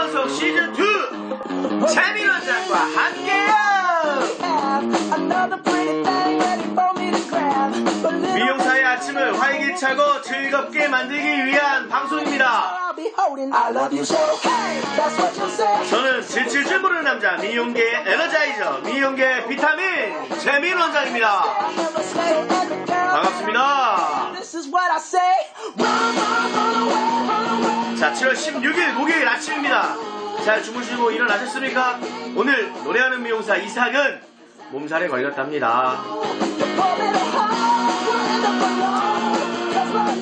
방송 시즌 2 재미난 장과 함께요. 미용사의 아침을 활기차고 즐겁게 만들기 위한 방송입니다. 저는 질질질 부르는 남자 미용계 에너자이저 미용계 비타민 재민 원장입니다. 반갑습니다. 자, 7월 16일 목요일 아침입니다. 잘 주무시고 일어나셨습니까? 오늘 노래하는 미용사 이삭은 몸살에 걸렸답니다.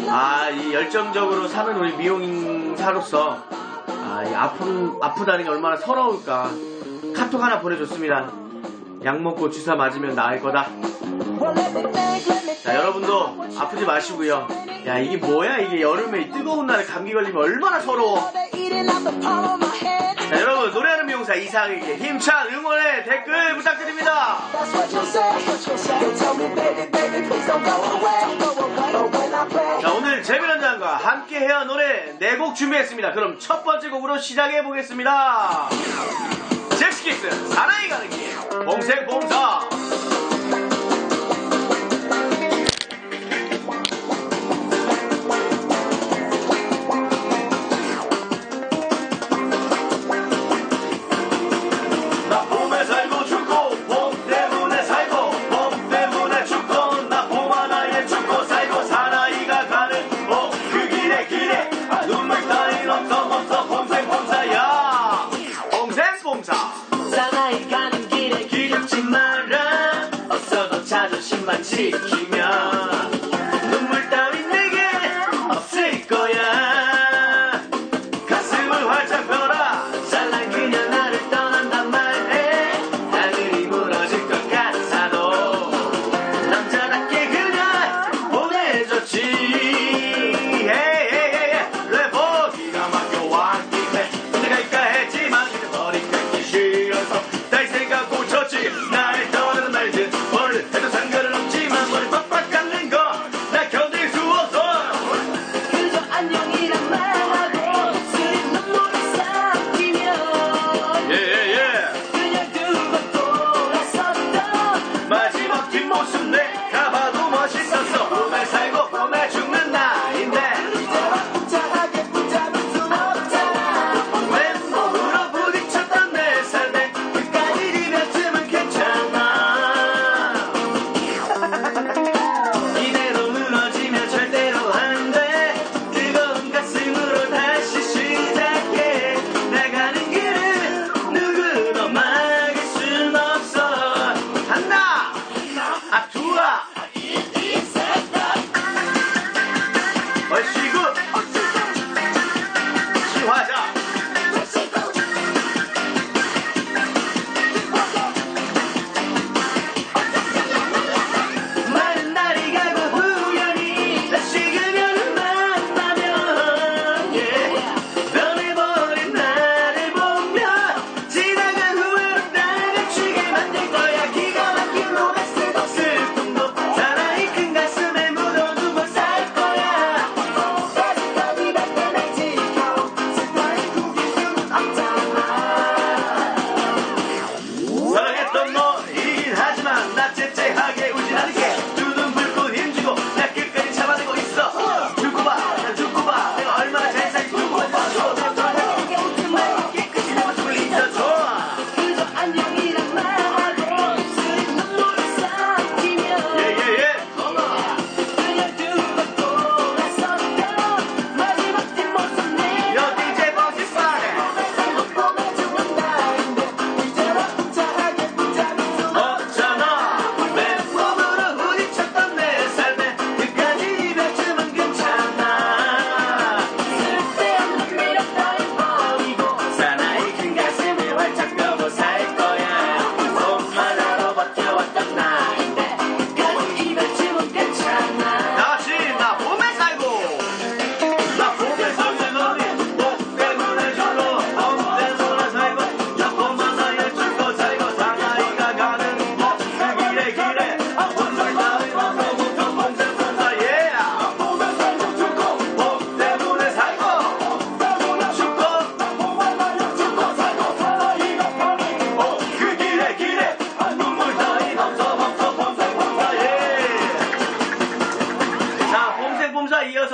아, 이 열정적으로 사는 우리 미용사로서 아, 이 아픈 아프다는 게 얼마나 서러울까. 카톡 하나 보내줬습니다. 약 먹고 주사 맞으면 나을 거다. 자, 여러분도 아프지 마시고요. 야, 이게 뭐야? 이게 여름에 이 뜨거운 날에 감기 걸리면 얼마나 서러워. 자, 여러분 노래하는 미용사 이상에게 힘찬 응원의 댓글 부탁드립니다. 자, 오늘 재미난 장과 함께 해야 노래 네 곡 준비했습니다. 그럼 첫 번째 곡으로 시작해 보겠습니다. 잭스키스 사나이 가는 길 봉생 봉사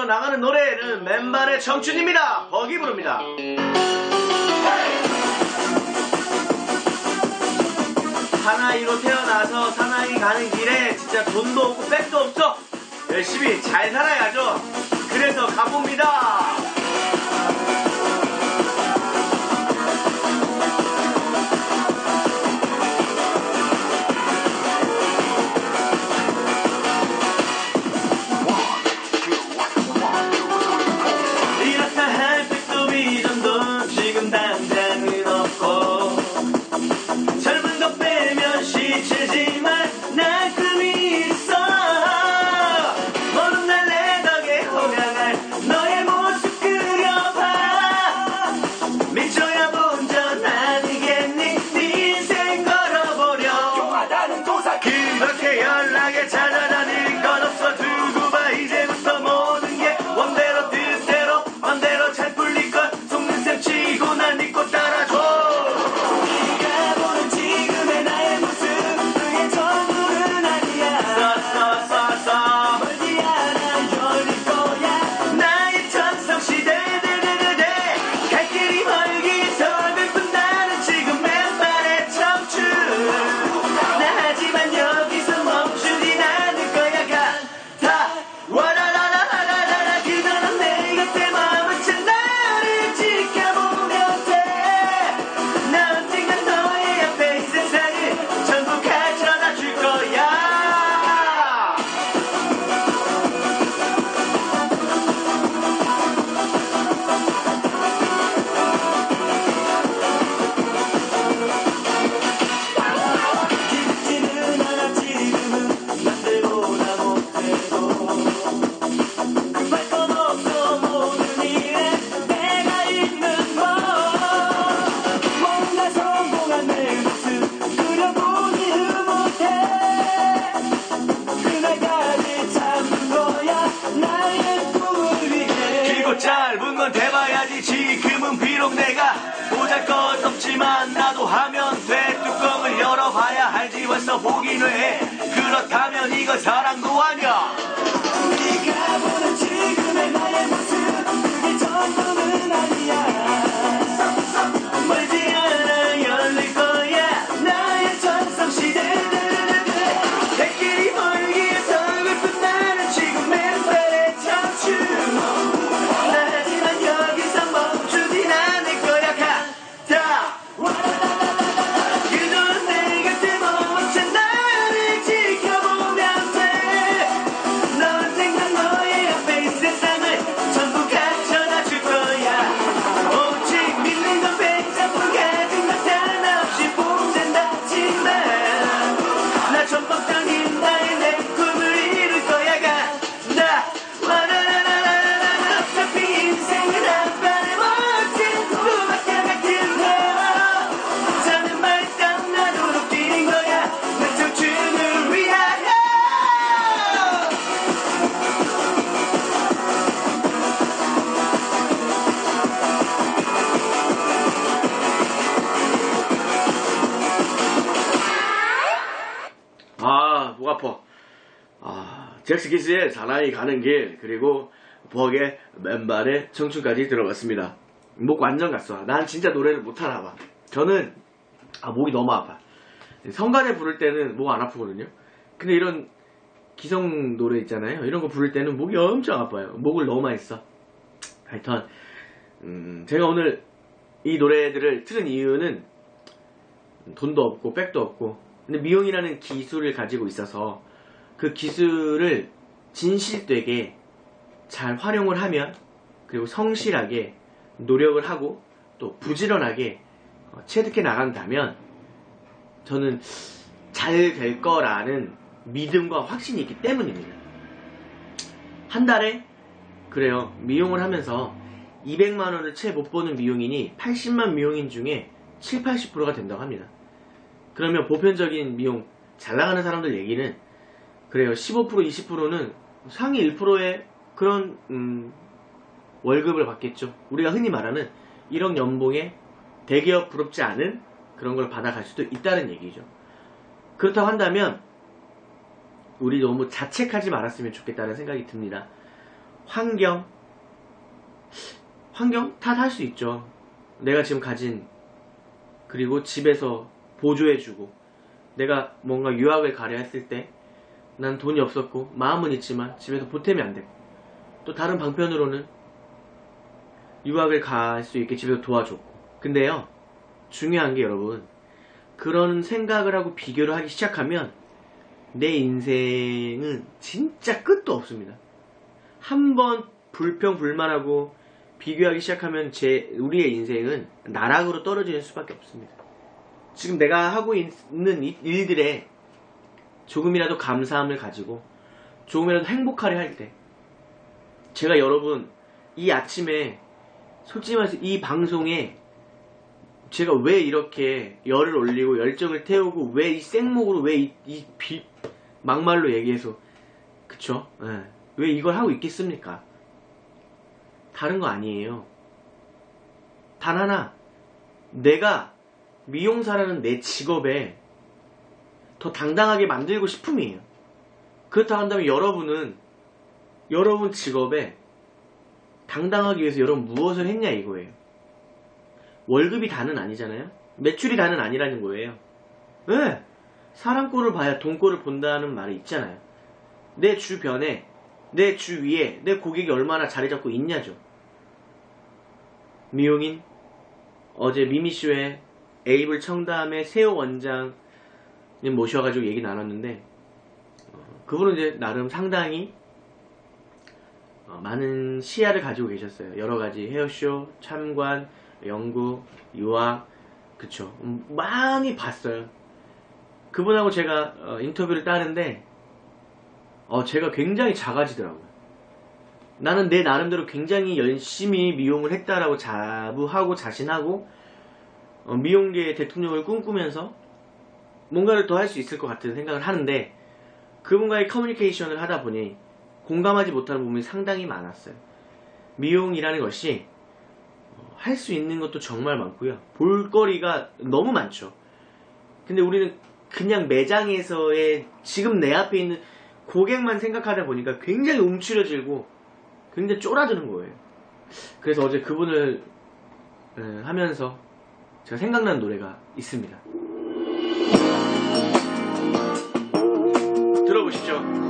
노래는 맨발의 청춘입니다. 버기 부릅니다. 사나이로 태어나서 사나이 가는 길에 진짜 돈도 없고 백도 없어. 열심히 잘 살아야죠. 그래서 가봅니다. 없지만 나도 하면 돼. 뚜껑을 열어봐야 알지 벌써 보기는 해. 그렇다면 이건 사랑도 아니야. 네가 보는 잭스키스의 사나이 가는 길, 그리고 버의 맨발의 청춘까지 들어봤습니다. 목 완전 갔어. 난 진짜 노래를 못하나 봐. 저는, 아, 목이 너무 아파. 성가대 부를 때는 목 안 아프거든요. 근데 이런 기성 노래 있잖아요. 이런 거 부를 때는 목이 엄청 아파요. 목을 너무 많이 써. 하여튼, 음, 제가 오늘 이 노래들을 틀은 이유는 돈도 없고 백도 없고 근데 미용이라는 기술을 가지고 있어서 그 기술을 진실되게 잘 활용을 하면 그리고 성실하게 노력을 하고 또 부지런하게 어, 체득해 나간다면 저는 잘 될 거라는 믿음과 확신이 있기 때문입니다. 한 달에 그래요 미용을 하면서 200만 원을 채 못 버는 미용인이 80만 미용인 중에 7, 80%가 된다고 합니다. 그러면 보편적인 미용 잘 나가는 사람들 얘기는 그래요. 15% 20%는 상위 1%의 그런 음, 월급을 받겠죠. 우리가 흔히 말하는 1억 연봉에 대기업 부럽지 않은 그런 걸 받아갈 수도 있다는 얘기죠. 그렇다고 한다면 우리 너무 자책하지 말았으면 좋겠다는 생각이 듭니다. 환경, 환경 탓할 수 있죠. 내가 지금 가진 그리고 집에서 보조해주고 내가 뭔가 유학을 가려 했을 때 난 돈이 없었고 마음은 있지만 집에서 보탬이 안 되고 또 다른 방편으로는 유학을 갈 수 있게 집에서 도와줬고 근데요 중요한 게 여러분 그런 생각을 하고 비교를 하기 시작하면 내 인생은 진짜 끝도 없습니다. 한 번 불평 불만하고 비교하기 시작하면 제 우리의 인생은 나락으로 떨어지는 수밖에 없습니다. 지금 내가 하고 있는 이 일들에 조금이라도 감사함을 가지고 조금이라도 행복하려 할 때 제가 여러분 이 아침에 솔직히 말해서 이 방송에 제가 왜 이렇게 열을 올리고 열정을 태우고 왜 이 생목으로 왜이 막말로 얘기해서 그쵸? 예. 왜 이걸 하고 있겠습니까? 다른 거 아니에요. 단 하나 내가 미용사라는 내 직업에 더 당당하게 만들고 싶음이에요. 그렇다 한다면 여러분은 여러분 직업에 당당하기 위해서 여러분 무엇을 했냐 이거예요. 월급이 다는 아니잖아요. 매출이 다는 아니라는 거예요. 왜? 사람 꼴을 봐야 돈 꼴을 본다는 말이 있잖아요. 내 주변에, 내 주위에 내 고객이 얼마나 자리 잡고 있냐죠. 미용인, 어제 미미쇼에 에이블 청담의 세호 원장님 모셔가지고 얘기 나눴는데, 어, 그분은 이제 나름 상당히 어, 많은 시야를 가지고 계셨어요. 여러 가지 헤어쇼, 참관, 연구, 유학, 그쵸. 음, 많이 봤어요. 그분하고 제가 어, 인터뷰를 따는데, 어, 제가 굉장히 작아지더라고요. 나는 내 나름대로 굉장히 열심히 미용을 했다라고 자부하고 자신하고, 어, 미용계의 대통령을 꿈꾸면서 뭔가를 더 할 수 있을 것 같은 생각을 하는데, 그분과의 커뮤니케이션을 하다 보니 공감하지 못하는 부분이 상당히 많았어요. 미용이라는 것이 할 수 있는 것도 정말 많고요. 볼거리가 너무 많죠. 근데 우리는 그냥 매장에서의 지금 내 앞에 있는 고객만 생각하다 보니까 굉장히 움츠려들고 굉장히 쫄아드는 거예요. 그래서 어제 그분을 에, 하면서 제가 생각나는 노래가 있습니다. 들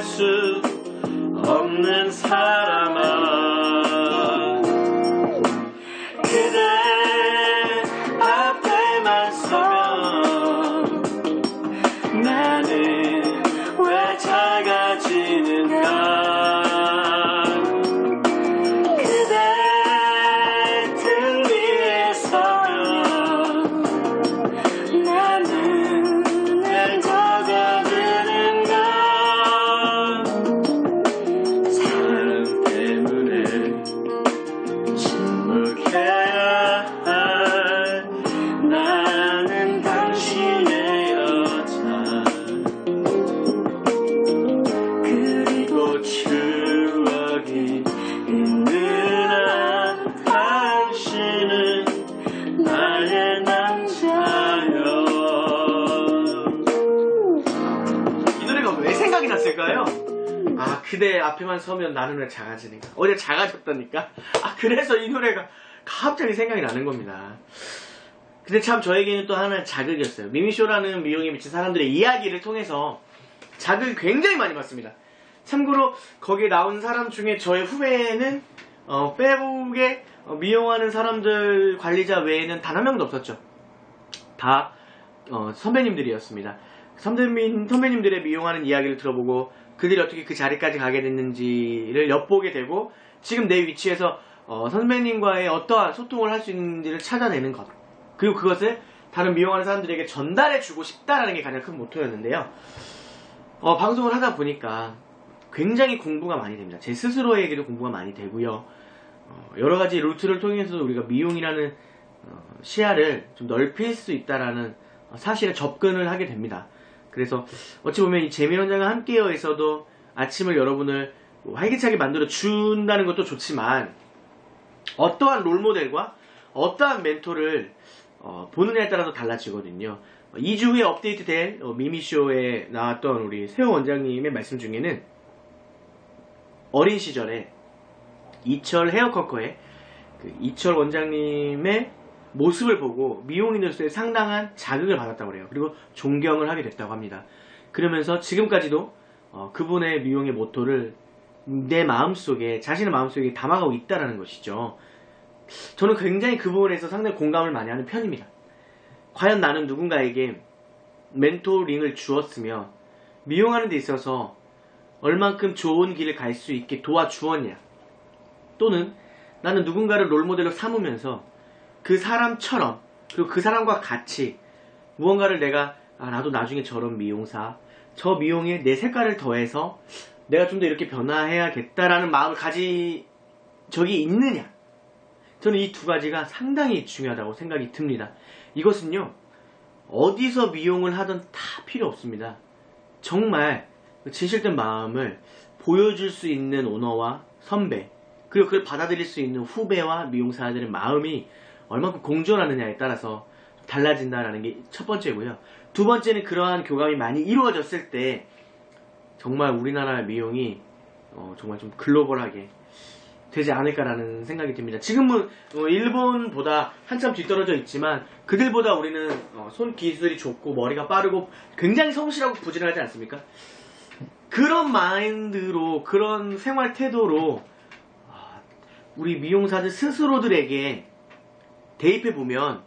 다가설 앞에만 서면 나는 왜 작아지는가? 어제 작아졌다니까? 아, 그래서 이 노래가 갑자기 생각이 나는 겁니다. 근데 참 저에게는 또 하나의 자극이었어요. 미미쇼라는 미용에 미친 사람들의 이야기를 통해서 자극을 굉장히 많이 받습니다. 참고로 거기에 나온 사람 중에 저의 후배는 어, 페북에 어, 미용하는 사람들 관리자 외에는 단 한 명도 없었죠. 다 어, 선배님들이었습니다. 선배님, 선배님들의 미용하는 이야기를 들어보고 그들이 어떻게 그 자리까지 가게 됐는지를 엿보게 되고 지금 내 위치에서 어, 선배님과의 어떠한 소통을 할 수 있는지를 찾아내는 것. 그리고 그것을 다른 미용하는 사람들에게 전달해 주고 싶다라는 게 가장 큰 모토였는데요. 어, 방송을 하다 보니까 굉장히 공부가 많이 됩니다. 제 스스로에게도 공부가 많이 되고요. 어, 여러 가지 루트를 통해서 우리가 미용이라는 어, 시야를 좀 넓힐 수 있다라는 어, 사실에 접근을 하게 됩니다. 그래서 어찌 보면 이 재미론장과 함께여에서도 아침을 여러분을 뭐 활기차게 만들어 준다는 것도 좋지만 어떠한 롤모델과 어떠한 멘토를 어, 보느냐에 따라서 달라지거든요. 2주 후에 업데이트될 어, 미미쇼에 나왔던 우리 세호 원장님의 말씀 중에는 어린 시절에 이철 헤어커커의 그 이철 원장님의 모습을 보고 미용인으로서의 상당한 자극을 받았다고 그래요. 그리고 존경을 하게 됐다고 합니다. 그러면서 지금까지도 어, 그분의 미용의 모토를 내 마음속에 자신의 마음속에 담아가고 있다라는 것이죠. 저는 굉장히 그 부분에서 상당히 공감을 많이 하는 편입니다. 과연 나는 누군가에게 멘토링을 주었으며 미용하는 데 있어서 얼만큼 좋은 길을 갈 수 있게 도와주었냐 또는 나는 누군가를 롤모델로 삼으면서 그 사람처럼 그리고 그 사람과 같이 무언가를 내가 아, 나도 나중에 저런 미용사 저 미용에 내 색깔을 더해서 내가 좀 더 이렇게 변화해야겠다라는 마음을 가지 적이 있느냐 저는 이 두 가지가 상당히 중요하다고 생각이 듭니다. 이것은요, 어디서 미용을 하든 다 필요 없습니다. 정말 진실된 마음을 보여줄 수 있는 오너와 선배, 그리고 그걸 받아들일 수 있는 후배와 미용사들의 마음이 얼마큼 공존하느냐에 따라서 달라진다라는 게 첫 번째고요. 두 번째는 그러한 교감이 많이 이루어졌을 때 정말 우리나라 미용이 어, 정말 좀 글로벌하게 되지 않을까라는 생각이 듭니다. 지금은 어, 일본보다 한참 뒤떨어져 있지만 그들보다 우리는 어, 손 기술이 좋고 머리가 빠르고 굉장히 성실하고 부지런하지 않습니까? 그런 마인드로 그런 생활 태도로 아, 우리 미용사들 스스로들에게 대입해 보면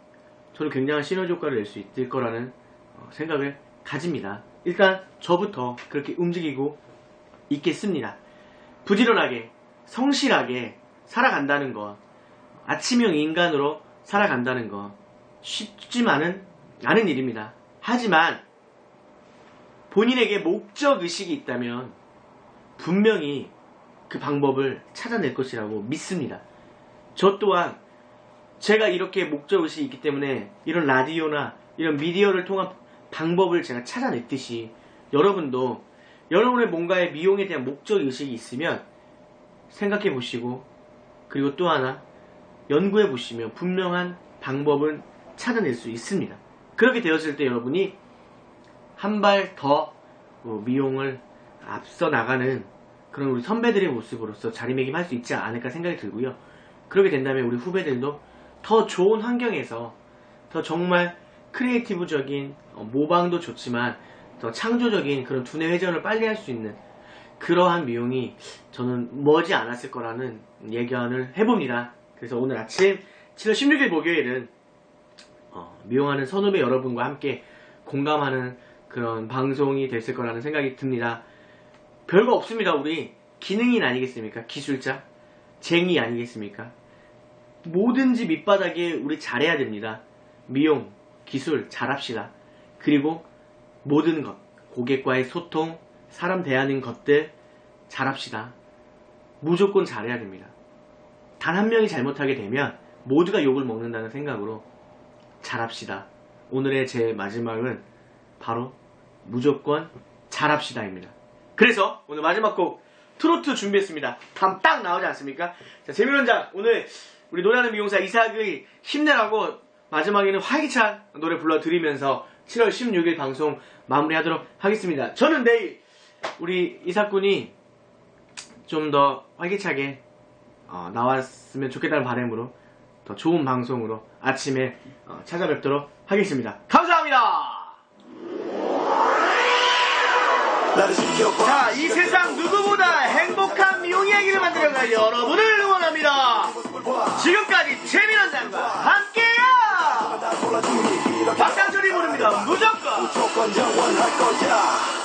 저는 굉장한 시너지 효과를 낼 수 있을 거라는 어, 생각을 가집니다. 일단 저부터 그렇게 움직이고 있겠습니다. 부지런하게 성실하게 살아간다는 것, 아침형 인간으로 살아간다는 것, 쉽지만은 않은 일입니다. 하지만 본인에게 목적 의식이 있다면 분명히 그 방법을 찾아낼 것이라고 믿습니다. 저 또한 제가 이렇게 목적 의식이 있기 때문에 이런 라디오나 이런 미디어를 통한 방법을 제가 찾아냈듯이 여러분도 여러분의 뭔가의 미용에 대한 목적 의식이 있으면 생각해 보시고 그리고 또 하나 연구해 보시면 분명한 방법은 찾아낼 수 있습니다. 그렇게 되었을 때 여러분이 한 발더 어, 미용을 앞서 나가는 그런 우리 선배들의 모습으로서 자리매김할 수 있지 않을까 생각이 들고요. 그렇게 된다면 우리 후배들도 더 좋은 환경에서 더 정말 크리에이티브적인 어, 모방도 좋지만 더 창조적인 그런 두뇌 회전을 빨리 할 수 있는 그러한 미용이 저는 머지 않았을 거라는 예견을 해봅니다. 그래서 오늘 아침 7월 16일 목요일은 어, 미용하는 선후배 여러분과 함께 공감하는 그런 방송이 됐을 거라는 생각이 듭니다. 별거 없습니다. 우리 기능인 아니겠습니까? 기술자, 쟁이 아니겠습니까? 뭐든지 밑바닥에 우리 잘해야 됩니다. 미용, 기술 잘합시다. 그리고 모든 것, 고객과의 소통, 사람 대하는 것들 잘합시다. 무조건 잘해야 됩니다. 단 한 명이 잘못하게 되면 모두가 욕을 먹는다는 생각으로 잘합시다. 오늘의 제 마지막은 바로 무조건 잘합시다입니다. 그래서 오늘 마지막 곡 트로트 준비했습니다. 다음 딱 나오지 않습니까? 자, 재미론장 오늘 우리 노래하는 미용사 이삭의 힘내라고 마지막에는 활기찬 노래 불러드리면서 7월 16일 방송 마무리하도록 하겠습니다. 저는 내일 우리 이삭군이 좀 더 활기차게 어, 나왔으면 좋겠다는 바람으로 더 좋은 방송으로 아침에 어, 찾아뵙도록 하겠습니다. 감사합니다. 자, 이 세상 미용 이야기를 만들어갈 여러분을 응원합니다. 지금까지 재미난 장과 함께요. 박상철이 부릅니다. 무조건 무조건 영원할 거야